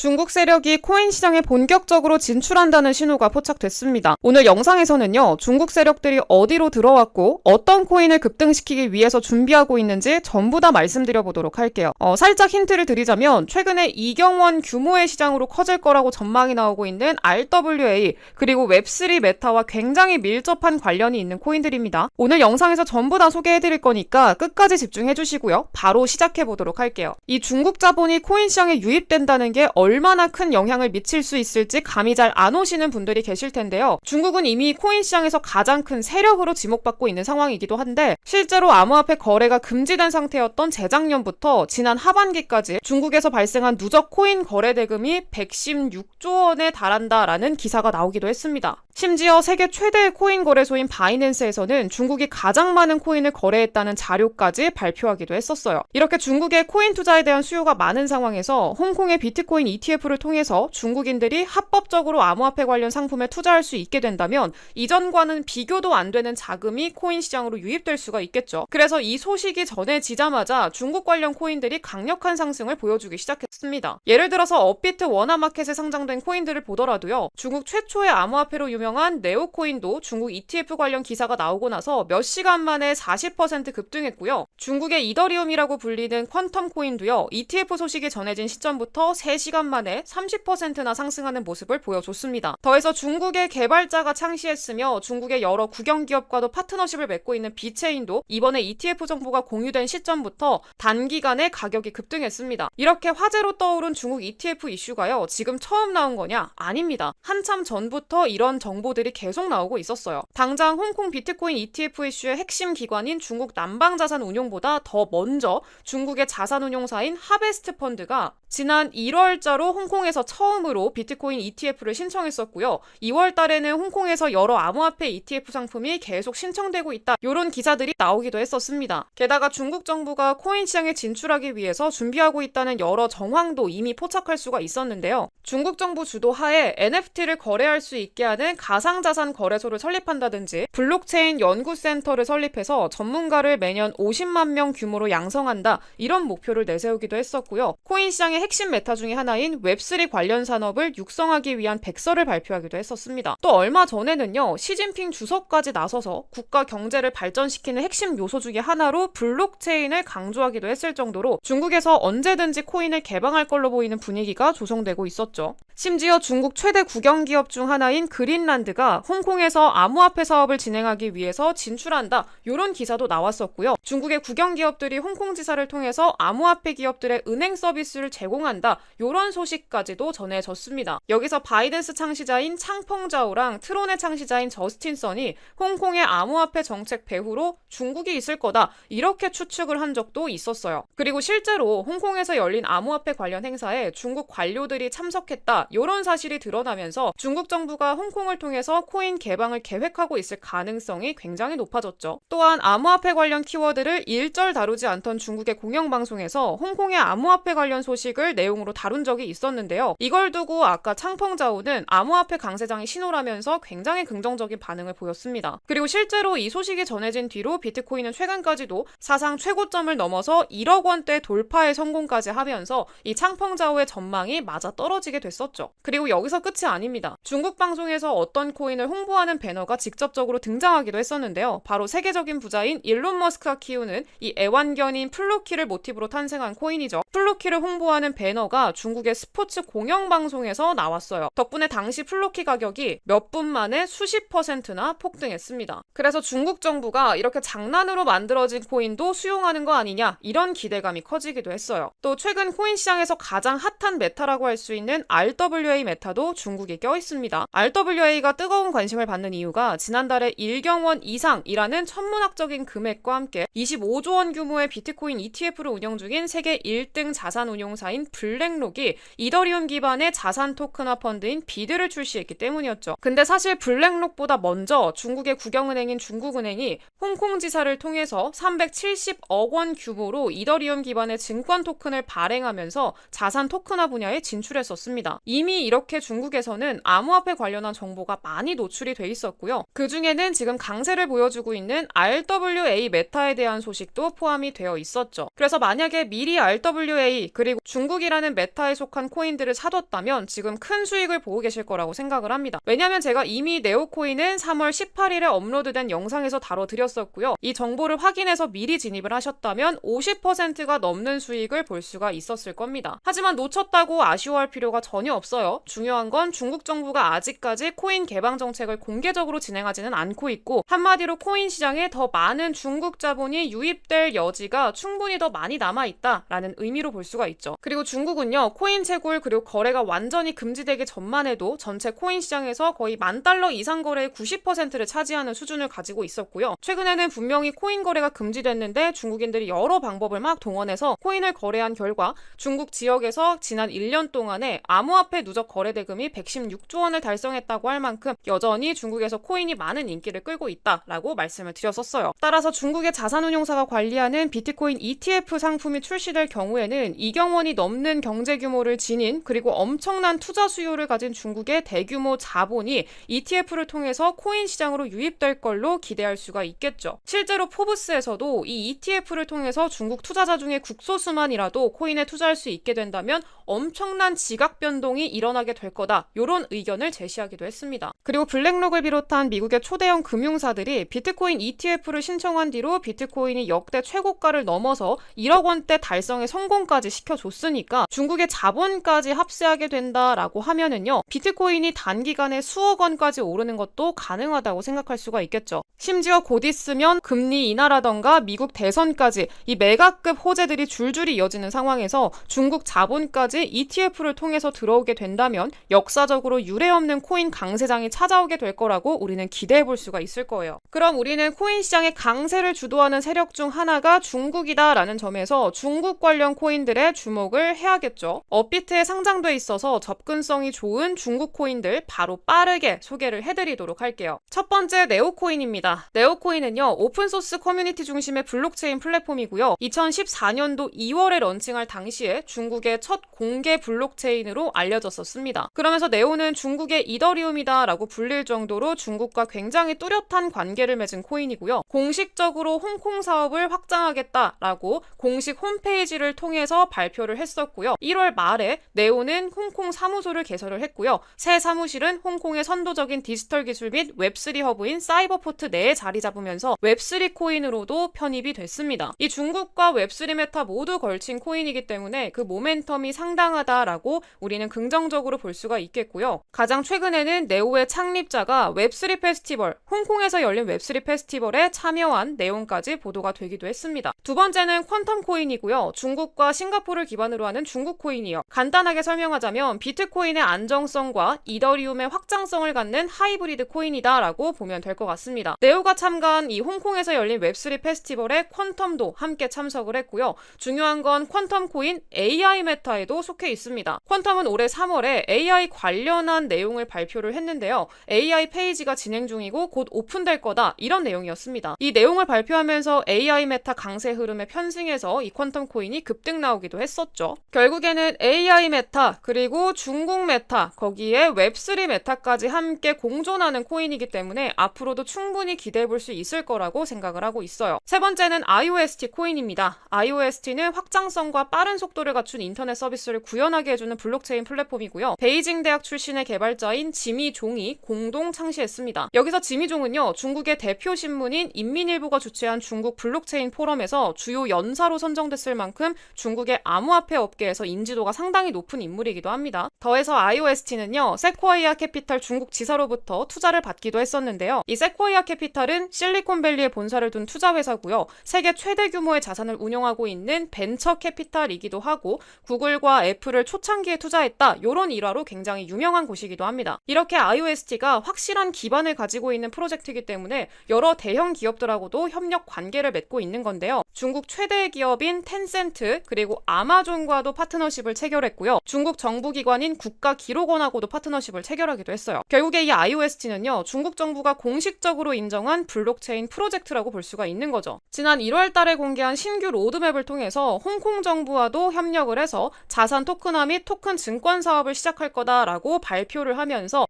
중국 세력이 코인 시장에 본격적으로 진출한다는 신호가 포착됐습니다. 오늘 영상에서는요, 중국 세력들이 어디로 들어왔고 어떤 코인을 급등시키기 위해서 준비하고 있는지 전부 다 말씀드려 보도록 할게요. 어, 살짝 힌트를 드리자면 최근에 이경원 규모의 시장으로 커질 거라고 전망이 나오고 있는 RWA 그리고 웹3 메타와 굉장히 밀접한 관련이 있는 코인들입니다. 오늘 영상에서 전부 다 소개해 드릴 거니까 끝까지 집중해 주시고요. 바로 시작해 보도록 할게요. 이 중국 자본이 코인 시장에 유입된다는 게 얼 마나 큰 영향을 미칠 수 있을지 감이 잘 안 오시는 분들이 계실 텐데요. 중국은 이미 코인 시장에서 가장 큰 세력으로 지목받고 있는 상황이기도 한데 실제로 암호화폐 거래가 금지된 상태였던 재작년부터 지난 하반기까지 중국에서 발생한 누적 코인 거래 대금이 116조 원에 달한다라는 기사가 나오기도 했습니다. 심지어 세계 최대의 코인 거래소인 바이낸스에서는 중국이 가장 많은 코인을 거래했다는 자료까지 발표하기도 했었어요. 이렇게 중국의 코인 투자에 대한 수요가 많은 상황에서 홍콩의 비트코인 ETF를 통해서 중국인들이 합법적으로 암호화폐 관련 상품에 투자할 수 있게 된다면 이전과는 비교도 안 되는 자금이 코인 시장으로 유입될 수가 있겠죠. 그래서 이 소식이 전해지자마자 중국 관련 코인들이 강력한 상승을 보여주기 시작했습니다. 예를 들어서 업비트 원화마켓에 상장된 코인들을 보더라도요. 중국 최초의 암호화폐로 유명한 네오코인도 중국 ETF 관련 기사가 나오고 나서 몇 시간 만에 40% 급등했고요. 중국의 이더리움이라고 불리는 퀀텀 코인도요. ETF 소식이 전해진 시점부터 3시간 만에 30%나 상승하는 모습을 보여줬습니다. 더해서 중국의 개발자가 창시했으며 중국의 여러 국영 기업과도 파트너십을 맺고 있는 비체인도 이번에 ETF 정보가 공유된 시점부터 단기간에 가격이 급등했습니다. 이렇게 화제로 떠오른 중국 ETF 이슈가요. 지금 처음 나온 거냐? 아닙니다. 한참 전부터 이런 정보들이 계속 나오고 있었어요. 당장 홍콩 비트코인 ETF 이슈의 핵심 기관인 중국 남방자산운용보다 더 먼저 중국의 자산운용사인 하베스트 펀드가 지난 1월자로 홍콩에서 처음으로 비트코인 ETF를 신청했었고요. 2월 달에는 홍콩에서 여러 암호화폐 ETF 상품이 계속 신청되고 있다. 이런 기사들이 나오기도 했었습니다. 게다가 중국 정부가 코인 시장에 진출하기 위해서 준비하고 있다는 여러 정황도 이미 포착할 수가 있었는데요. 중국 정부 주도 하에 NFT를 거래할 수 있게 하는 가상자산 거래소를 설립한다든지 블록체인 연구센터를 설립해서 전문가를 매년 50만 명 규모로 양성한다. 이런 목표를 내세우기도 했었고요. 코인 시장 의 핵심 메타 중의 하나인 웹3 관련 산업을 육성하기 위한 백서를 발표하기도 했었습니다. 또 얼마 전에는요, 시진핑 주석까지 나서서 국가 경제를 발전시키는 핵심 요소 중의 하나로 블록체인을 강조하기도 했을 정도로 중국에서 언제든지 코인을 개방할 걸로 보이는 분위기가 조성되고 있었죠. 심지어 중국 최대 국영 기업 중 하나인 그린란드가 홍콩에서 암호화폐 사업을 진행하기 위해서 진출한다. 이런 기사도 나왔었고요. 중국의 국영 기업들이 홍콩 지사를 통해서 암호화폐 기업들의 은행 서비스를 제공 한다. 이런 소식까지도 전해졌습니다. 여기서 바이든스 창시자인 창펑자오랑 트론의 창시자인 저스틴 선이 홍콩의 암호화폐 정책 배후로 중국이 있을 거다. 이렇게 추측을 한 적도 있었어요. 그리고 실제로 홍콩에서 열린 암호화폐 관련 행사에 중국 관료들이 참석했다. 이런 사실이 드러나면서 중국 정부가 홍콩을 통해서 코인 개방을 계획하고 있을 가능성이 굉장히 높아졌죠. 또한 암호화폐 관련 키워드를 일절 다루지 않던 중국의 공영방송에서 홍콩의 암호화폐 관련 소식을 내용으로 다룬 적이 있었는데요. 이걸 두고 아까 창펑자오는 암호화폐 강세장이 신호라면서 굉장히 긍정적인 반응을 보였습니다. 그리고 실제로 이 소식이 전해진 뒤로 비트코인은 최근까지도 사상 최고점을 넘어서 1억 원대 돌파에 성공까지 하면서 이 창펑자오의 전망이 맞아 떨어지게 됐었죠. 그리고 여기서 끝이 아닙니다. 중국 방송에서 어떤 코인을 홍보하는 배너가 직접적으로 등장하기도 했었는데요. 바로 세계적인 부자인 일론 머스크가 키우는 이 애완견인 플루키를 모티브로 탄생한 코인이죠. 플루키를 홍보하는 배너가 중국의 스포츠 공영방송에서 나왔어요. 덕분에 당시 플루키 가격이 몇 분 만에 수십 퍼센트나 폭등했습니다. 그래서 중국 정부가 이렇게 장난으로 만들어진 코인도 수용하는 거 아니냐 이런 기대감이 커지기도 했어요. 또 최근 코인 시장에서 가장 핫한 메타라고 할 수 있는 RWA 메타도 중국에 껴 있습니다. RWA가 뜨거운 관심을 받는 이유가 지난달에 1경원 이상이라는 천문학적인 금액과 함께 25조 원 규모의 비트코인 ETF를 운영 중인 세계 1등 자산 운용사인 블랙록이 이더리움 기반의 자산 토큰화 펀드인 비드를 출시했기 때문이었죠. 근데 사실 블랙록보다 먼저 중국의 국영은행인 중국은행이 홍콩 지사를 통해서 370억 원 규모로 이더리움 기반의 증권 토큰을 발행하면서 자산 토큰화 분야에 진출했었습니다. 이미 이렇게 중국에서는 암호화폐 관련한 정보가 많이 노출이 돼 있었고요. 그 중에는 지금 강세를 보여주고 있는 RWA 메타에 대한 소식도 포함이 되어 있었죠. 그래서 만약에 미리 RWA RWA 그리고 중국이라는 메타에 속한 코인들을 사뒀다면 지금 큰 수익을 보고 계실 거라고 생각을 합니다. 왜냐하면 제가 이미 네오코인은 3월 18일에 업로드된 영상에서 다뤄드렸었고요. 이 정보를 확인해서 미리 진입을 하셨다면 50%가 넘는 수익을 볼 수가 있었을 겁니다. 하지만 놓쳤다고 아쉬워할 필요가 전혀 없어요. 중요한 건 중국 정부가 아직까지 코인 개방 정책을 공개적으로 진행하지는 않고 있고 한마디로 코인 시장에 더 많은 중국 자본이 유입될 여지가 충분히 더 많이 남아 있다라는 의미로 볼 수가 있죠. 그리고 중국은요 코인 채굴 그리고 거래가 완전히 금지되기 전만 해도 전체 코인 시장에서 거의 만 달러 이상 거래의 90%를 차지하는 수준을 가지고 있었고요. 최근에는 분명히 코인 거래가 금지됐는데 중국인들이 여러 방법을 막 동원해서 코인을 거래한 결과 중국 지역에서 지난 1년 동안에 암호화폐 누적 거래 대금이 116조 원을 달성했다고 할 만큼 여전히 중국에서 코인이 많은 인기를 끌고 있다라고 말씀을 드렸었어요. 따라서 중국의 자산운용사가 관리하는 비트코인 ETF 상품이 출시될 경우에는 이경원이 넘는 경제 규모를 지닌 그리고 엄청난 투자 수요를 가진 중국의 대규모 자본이 ETF를 통해서 코인 시장으로 유입될 걸로 기대할 수가 있겠죠. 실제로 포브스에서도 이 ETF를 통해서 중국 투자자 중에 국소수만이라도 코인에 투자할 수 있게 된다면 엄청난 지각 변동이 일어나게 될 거다. 이런 의견을 제시하기도 했습니다. 그리고 블랙록을 비롯한 미국의 초대형 금융사들이 비트코인 ETF를 신청한 뒤로 비트코인이 역대 최고가를 넘어서 1억 원대 달성의 성공까지 시켜줬으니까 중국의 자본까지 합세하게 된다라고 하면은요 비트코인이 단기간에 수억 원까지 오르는 것도 가능하다고 생각할 수가 있겠죠. 심지어 곧 있으면 금리 인하라던가 미국 대선까지 이 메가급 호재들이 줄줄이 이어지는 상황에서 중국 자본까지 ETF를 통해서 들어오게 된다면 역사적으로 유례 없는 코인 강세장이 찾아오게 될 거라고 우리는 기대해 볼 수가 있을 거예요. 그럼 우리는 코인 시장의 강세를 주도하는 세력 중 하나가 중국이다라는 점에서 중국 관련 코인들의 주목을 해야겠죠. 업비트에 상장돼 있어서 접근성이 좋은 중국 코인들 바로 빠르게 소개를 해드리도록 할게요. 첫 번째 네오코인입니다. 네오코인은요 오픈소스 커뮤니티 중심의 블록체인 플랫폼이고요. 2014년도 2월에 런칭할 당시에 중국의 첫 공개 블록체인으로 알려졌었습니다. 그러면서 네오는 중국의 이더리움이다라고 불릴 정도로 중국과 굉장히 뚜렷한 관계를 맺은 코인이고요. 공식적으로 홍콩 사업을 확장하겠다라고 공식 홈페이지를 통해서 발표를 했었고요. 1월 말에 네오는 홍콩 사무소를 개설을 했고요. 새 사무실은 홍콩의 선도적인 디지털 기술 및 웹3 허브인 사이버포트 내에 자리 잡으면서 웹3 코인으로도 편입이 됐습니다. 이 중국과 웹3 메타 모두 걸친 코인이기 때문에 그 모멘텀이 상당하다라고 우리는 긍정적으로 볼 수가 있겠고요. 가장 최근에는 네오의 창립자가 웹3 페스티벌, 홍콩에서 열린 웹3 페스티벌에 참여한 내용까지 보도가 되기도 했습니다. 두 번째는 퀀텀 코인이고요. 중국과 싱가포르를 기반으로 하는 중국 코인이요. 간단하게 설명하자면 비트코인의 안정성과 이더리움의 확장성을 갖는 하이브리드 코인이다라고 보면 될 것 같습니다. 네오가 참가한 이 홍콩에서 열린 웹3 페스티벌에 퀀텀도 함께 참석을 했고요. 중요한 건 퀀텀 코인 AI 메타에도 속해 있습니다. 퀀텀은 올해 3월에 AI 관련한 내용을 발표를 했는데요. AI 페이지가 진행 중이고 곧 오픈될 거다 이런 내용이었습니다. 이 내용을 발표하면서 AI 메타 강세 흐름에 편승해서 이 퀀텀 코인이 급등 나오기도 했었죠. 결국에는 AI 메타 그리고 중국 메타 거기에 웹3 메타까지 함께 공존하는 코인이기 때문에 앞으로도 충분히 기대해 볼 수 있을 거라고 생각을 하고 있어요. 세 번째는 IOST 코인입니다. IOST는 확장성과 빠른 속도를 갖춘 인터넷 서비스를 구현하게 해주는 블록체인 플랫폼이고요. 베이징 대학 출신의 개발자인 지미 종이 공동 창시했습니다. 여기서 지미 종은요, 중국의 대표 신문인 인민일보가 주최한 중국 블록체인 포럼에서 주요 연사로 선정됐을 만큼 중국의 암호화폐 업계에서 인지도가 상당히 높은 인물이기도 합니다. 더해서 IOST는요, 세코이아 캐피탈 중국 지사로부터 투자를 받기도 했었는데요. 이 세코이아 캐피탈은 실리콘밸리에 본사를 둔 투자 회사고요. 세계 최대 규모의 자산을 운영하고 있는 벤처 캐피탈이기도 하고 구글과 애플을 초창기에 투자했다. 이런 일화로 굉장히 유명한 곳이기도 합니다. 이렇게 IOST가 확실한 기반을 가지고 있는 프로젝트이기 때문에 여러 대형 기업들하고도 협력 관계를 맺고 있는 건데요. 중국 최대 기업인 텐센트 그리고 아마존과도 파트너십을 체결했고요. 중국 정부 기관인 국가기록원하고도 파트너십을 체결하기도 했어요. 결국에 이 IOST는요. 중국 정부가 공식적으로 인정한 블록체인 프로젝트라고 볼 수가 있는 거죠. 지난 1월 달에 공개한 신규 로드맵을 통해서 홍콩 정부와도 협력을 해서 자산 토큰화 및 토큰 증권 사업을 시작할 거다라고 발표를 하면서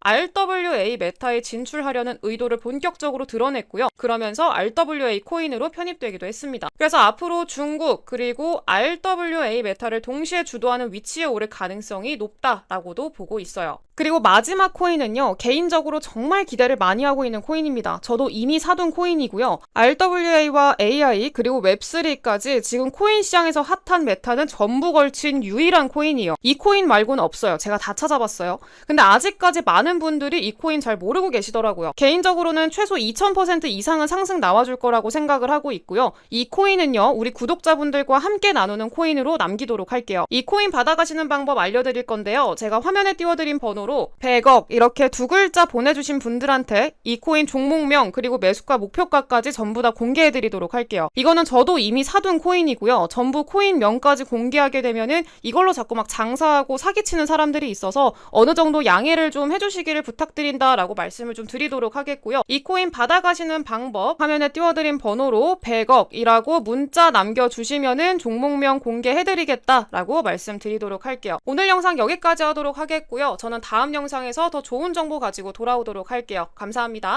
RWA 메타에 진출하려는 의도를 본격적으로 드러냈고요. 그러면서 RWA 코인으로 편입되기도 했습니다. 그래서 앞으로 중국 그리고 RWA 메타를 동시에 주도하는 위치에 오를 가능성이 높다라고도 보고 있어요. 그리고 마지막 코인은요, 개인적으로 정말 기대를 많이 하고 있는 코인입니다. 저도 이미 사둔 코인이고요. RWA와 AI, 그리고 웹3까지 지금 코인 시장에서 핫한 메타는 전부 걸친 유일한 코인이에요. 이 코인 말고는 없어요. 제가 다 찾아봤어요. 근데 아직까지 많은 분들이 이 코인 잘 모르고 계시더라고요. 개인적으로는 최소 2000% 이상은 상승 나와줄 거라고 생각을 하고 있고요. 이 코인은요, 우리 구독자분들과 함께 나누는 코인으로 남기도록 할게요. 이 코인 받아가시는 방법 알려드릴 건데요. 제가 화면에 띄워드린 번호로 100억 이렇게 두 글자 보내주신 분들한테 이 코인 종목명 그리고 매수가 목표가까지 전부 다 공개해드리도록 할게요. 이거는 저도 이미 사둔 코인이고요. 전부 코인 명까지 공개하게 되면은 이걸로 자꾸 막 장사하고 사기치는 사람들이 있어서 어느 정도 양해를 좀 해주시기를 부탁드린다라고 말씀을 좀 드리도록 하겠고요. 이 코인 받아가시는 방법 화면에 띄워드린 번호로 100억이라고 문자 남겨주시면은 종목명 공개해드리겠다라고 말씀드리도록 할게요. 오늘 영상 여기까지 하도록 하겠고요. 저는 다음 영상에서 더 좋은 정보 가지고 돌아오도록 할게요. 감사합니다.